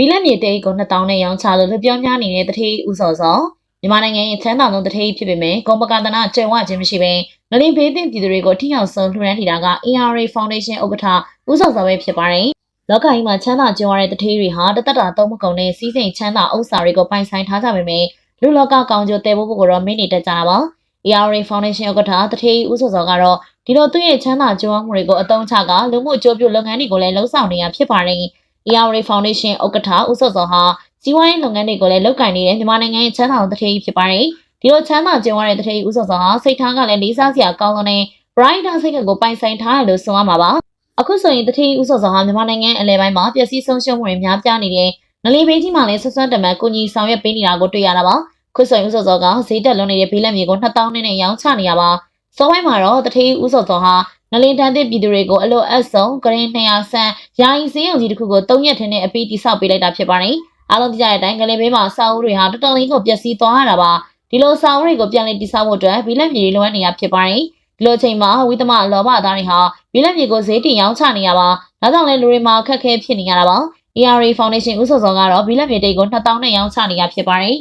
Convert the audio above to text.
ဘီလက်မြေတိတ်ကို2000နဲ့ရောင်းချလို့လူပြောများနေတဲ့တထေးဦးစောစောမြန်မာနိုင်ငံရဲ့ချမ်းသာဆုံးတထေးဖြစ်ပေမဲ့ကွန်ပကန္တနာကျယ်ဝခြင်းမရှိဘဲငလင်ဘေးသင့်ပြည်သူတွေကိုထိရောက်ဆုံးလှူဒန်းထီတာက ARA Foundation ဥက္ကဋ္ဌဦးစောစောပဲဖြစ်ပါတယ်လောကကြီးမှာချမ်းသာကြွယ်ဝတဲ့တထေးတွေဟာတသက်တာသုံးမကုန်တဲ့စီးစိမ်ချမ်းသာဥစ္စာတွေကိုပိုင်ဆိုင်ထားကြပေမဲ့လူလောကကောင်ကျိုတဲဖို့ကိုတော့မင်းနေတတ်ကြတာပါ ARA Foundation ဥက္ကဋ္ဌတထေးဦးစောစောကတော့ဒီလိုသူ့ရဲ့ချမ်းသာကြွယ်ဝမှုတွေကိုအသုံးချကလူမှုအကျိုးပြုလုပ်ငန်းတွေကိုလည်းလှုပ်ဆောင်နေရဖြစ်ပါတယ် ARA Foundation ဥက္ကဋ္ဌဦးစောစောဟာစီးပွားရေးလုပ်ငန်းတွေကိုလည်းလုပ်ကိုင်နေတဲ့မြန်မာနိုင်ငံရဲ့ချမ်းသာတဲ့တထေးဖြစ်ပါတယ်ဒီလိုချမ်းသာကြွယ်ဝတဲ့တထေးဦးစောစောဟာစိတ်ထားကလည်းလေးစားစရာကောင်းတဲ့ Brighter စိတ်ကိုပိုင်ဆိုင်ထားတယ်လို့ဆိုရမှာပါအခုဆိုရင်တထေးဦးစောစောဟာမြန်မာနိုင်ငံအလဲပိုင်းမှာပျက်စီးဆုံးရှုံးမှုတွေများပြားနေတဲ့နလီဘေးကြီးမှာလည်းဆွဆွတမန်ကိုကြီးဆောင်ရွက်ပေးနေတာကိုတွေ့ရတာပါခုဆိုရင်ဦးစောစောကဈေးတက်လွန်နေတဲ့ဘေးလက်မြေကို2000နဲ့နဲ့ရောင်းချနေရပါ စောပိုင်းမှာတော့တထေးဦးစောစောဟာနလင်တန်တဲ့ပြည်သူတွေကိုအလိုအပ်ဆုံးဂရင်း200ဆန်ယာယီစည်းရုံကြီးတစ်ခုကို3ရက်ထင်းနဲ့အပြီးတိစောက်ပေးလိုက်တာဖြစ်ပါတယ်အားလုံးသိကြတဲ့အတိုင်းငလင်ဘေးမှာစာအုပ်တွေဟာတော်တော်လေးကိုပျက်စီးသွားရတာပါဒီလိုစာအုပ်တွေကိုပြန်လည်တိစောက်ဖို့အတွက်ဘေးလက်မြေတွေလိုအပ်နေရဖြစ်ပါတယ်ဒီလိုချိန်မှာဝိသမလောဘသားတွေဟာဘေးလက်မြေကိုဈေးတင်ရောင်းချနေရပါဒါကြောင့်လည်းလူတွေမှာအခက်အခဲဖြစ်နေရတာပါ ARA Foundation ဥစ္စာဆောင်ကတော့ဘီလက်မြေတိတ်ကို2000နဲ့ရောင်းချနေရဖြစ်ပါတယ်